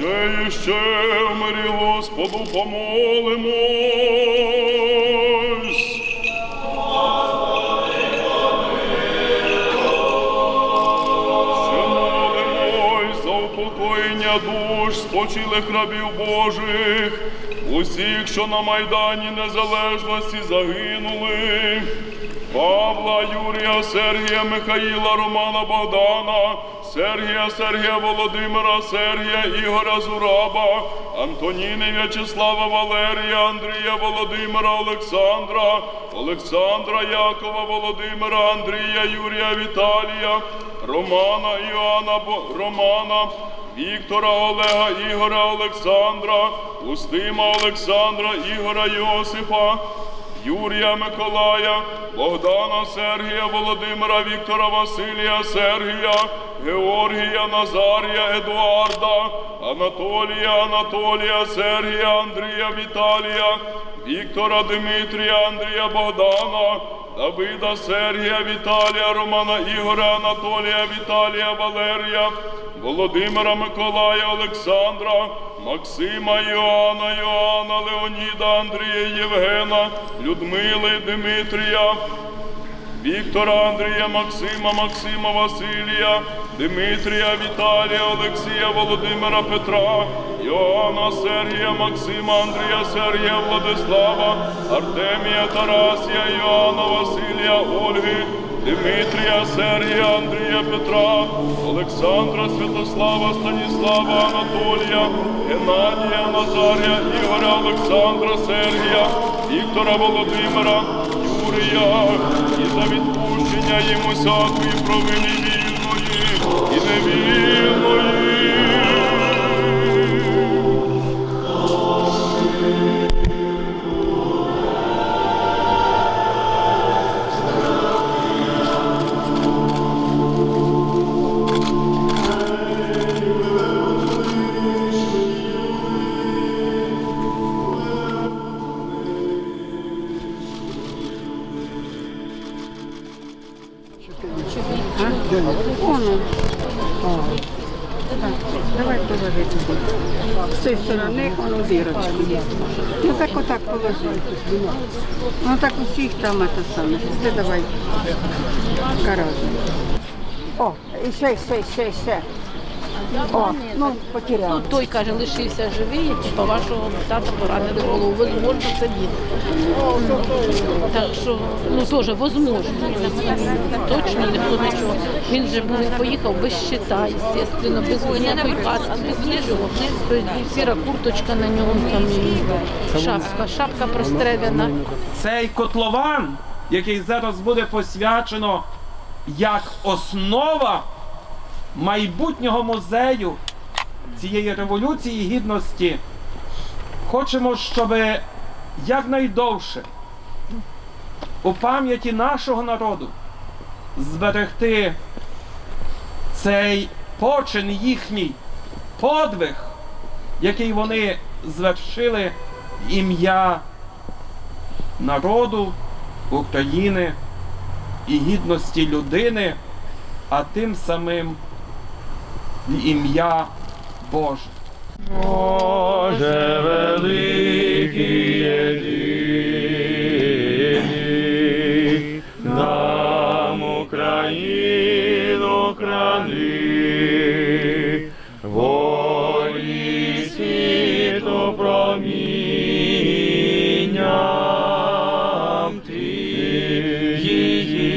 ще і ще в мирі Господу помолимось. Ще молимось за душ спочилих рабів Божих, усіх, що на Майдані Незалежності загинули. Павла, Юрія, Сергія, Михаїла, Романа, Богдана, Сергія, Сергія, Володимира, Сергія, Ігоря Зураба, Антоніни, В'ячеслава, Валерія, Андрія, Володимира, Олександра, Олександра, Якова, Володимира, Андрія, Юрія, Віталія, Романа, Іоанна, Романа, Віктора, Олега, Ігоря, Олександра, Устима, Олександра, Ігоря, Йосипа, Юрія Миколая, Богдана Сергія, Володимира, Віктора, Василія, Сергія, Георгія, Назарія, Едуарда, Анатолія, Анатолія, Сергія, Андрія, Віталія, Віктора, Дмитрія, Андрія, Богдана, Давида, Сергія, Віталія, Романа, Ігоря, Анатолія, Віталія, Валерія, Володимира, Миколая, Олександра, Максима, Йоанна, Йоанна, Леоніда, Андрія, Євгена, Людмили, Дмитрія, Віктора, Андрія, Максима, Максима, Василія, Дмитрія, Віталія, Олексія, Володимира, Петра, Йоанна, Сергія, Максима, Андрія, Сергія, Владислава, Артемія, Тарасія, Йоанна, Василія, Ольги, Дмитрія, Сергія, Андрія, Петра, Олександра, Святослава, Станіслава, Анатолія, Геннадія, Назарія, Ігоря, Олександра, Сергія, Віктора, Володимира, Юрія, і за відпущення їм усякої провини вільної і невільної. Воно. Давай положи туди. З цієї сторони воно зірочку є. Ну так отак положи. Ну так усіх там це саме. Ти давай. Каразу. О, ще, ще, ще, ще. О, ну потеряв. Ну, той каже, лишився живий, і типу вашого тата поранили голову. Возможно, це він. Так що, ну теж возможно. Точно ніхто нічого. Він же був, поїхав без щита, естественно, без ніякої каски, без нічого. Тобто сіра курточка на ньому, там і шапка, шапка простреляна. Цей котлован, який зараз буде посвячено як основа майбутнього музею цієї революції гідності, хочемо, щоб якнайдовше у пам'яті нашого народу зберегти цей почин їхній подвиг, який вони звершили ім'я народу України і гідності людини, а тим самим в ім'я Боже. Боже великий єдиний, нам Україну крани, волі світу промінням ти її